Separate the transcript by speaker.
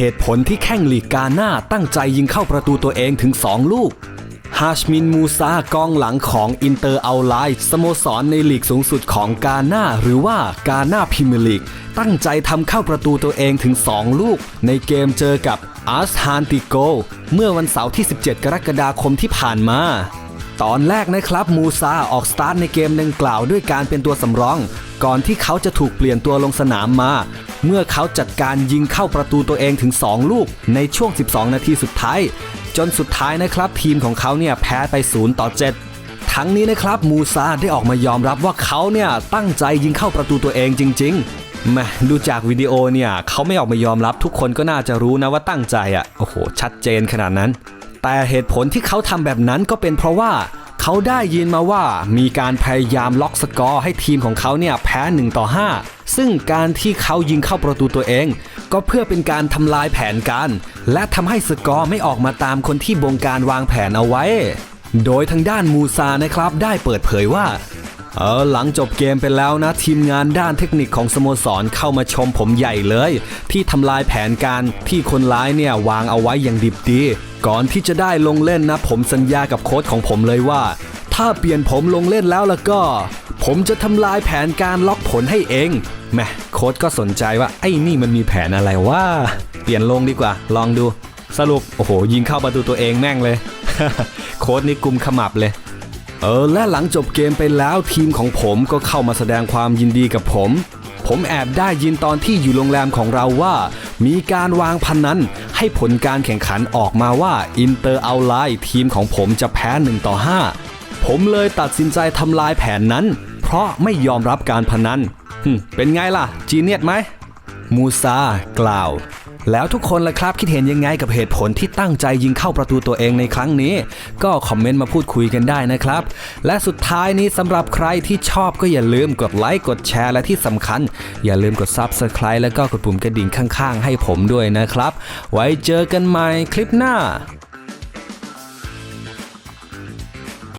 Speaker 1: เหตุผลที่แข้งลีกกาหน้าตั้งใจยิงเข้าประตูตัวเองถึง 2 ลูก ฮาชมินมูซากองหลังของอินเตอร์เอาไลน์สโมสรในลีกสูงสุดของกาหน้าหรือว่ากาหน้าพรีเมียร์ลีก ตั้งใจทำเข้าประตูตัวเองถึง 2 ลูก ในเกมเจอกับอาร์สฮานติโก เมื่อวันเสาร์ที่ 17 กรกฎาคมที่ผ่านมา ตอนแรกนะครับมูซาออกสตาร์ทในเกมดังกล่าวด้วยการเป็นตัวสำรอง ก่อนที่เขาจะถูกเปลี่ยนตัวลงสนามมา เมื่อเขาจัดการยิงเข้าประตูตัวเองถึง 2 ลูกในช่วง 12 นาทีสุดท้าย จนสุดท้ายนะครับทีมของเขาเนี่ยแพ้ไป 0 ต่อ 7 ทั้งนี้นะครับมูซาได้ออกมายอมรับว่าเขาเนี่ยตั้งใจยิงเข้าประตูตัวเองจริงๆแหมดูจากวิดีโอเนี่ยเขาไม่ออกมายอมรับทุกคนก็น่าจะรู้นะว่าตั้งใจอะ่ะโอ้โหชัดเจนขนาดนั้น แต่เหตุผลที่เขาทำแบบนั้นก็เป็นเพราะว่าเขาได้ยินมาว่ามีการพยายามล็อกสกอร์ให้ทีมของเขาเนี่ยแพ้ 1 ต่อ 5 ซึ่งการที่เขายิงเข้าประตูตัวเอง ก็เพื่อเป็นการทำลายแผนการ และทำให้สกอร์ไม่ออกมาตามคนที่บงการวางแผนเอาไว้ โดยทางด้านมูซานะครับได้เปิดเผยว่า เออหลังจบเกมไปแล้วนะ ทีมงานด้านเทคนิคของสโมสรเข้ามาชมผมใหญ่เลย ที่ทำลายแผนการที่คนร้ายเนี่ยวางเอาไว้อย่างดิบดี ก่อนที่จะได้ลงเล่นนะ ผมสัญญากับโค้ชของผมเลยว่า ถ้าเปลี่ยนผมลงเล่นแล้วแล้วก็ ผมจะทำลายแผนการล็อกผลให้เองแหมโค้ชก็สนใจว่าไอ้นี่มันมีแผนอะไรว่า เปลี่ยนลงดีกว่า ลองดู สรุปโอ้โหยิงเข้าประตูตัวเองแม่งเลย โค้ชนี่กุมขมับเลย เออและหลังจบเกมไปแล้วทีมของผมก็เข้ามาแสดงความยินดีกับผม ผมแอบได้ยินตอนที่อยู่โรงแรมของเราว่า มีการวางพันนั้นให้ผลการแข่งขันออกมาว่าอินเตอร์เอาไลน์ทีมของผมจะแพ้1ต่อ5 ผมเลยตัดสินใจทำลายแผนนั้น เพราะไม่ยอมรับการพนันเป็นไงล่ะ จีเนียตไหมมูซากล่าว แล้วทุกคนล่ะครับคิดเห็นยังไงกับเหตุผลที่ตั้งใจยิงเข้าประตูตัวเองในครั้งนี้ ก็คอมเมนต์มาพูดคุยกันได้นะครับ และสุดท้ายนี้สำหรับใครที่ชอบก็อย่าลืมกดไลค์กดแชร์และที่สำคัญ อย่าลืมกด Subscribe แล้วก็กดปุ่มกระดิ่งข้างๆ ให้ผมด้วยนะครับ ไว้เจอกันใหม่คลิปหน้า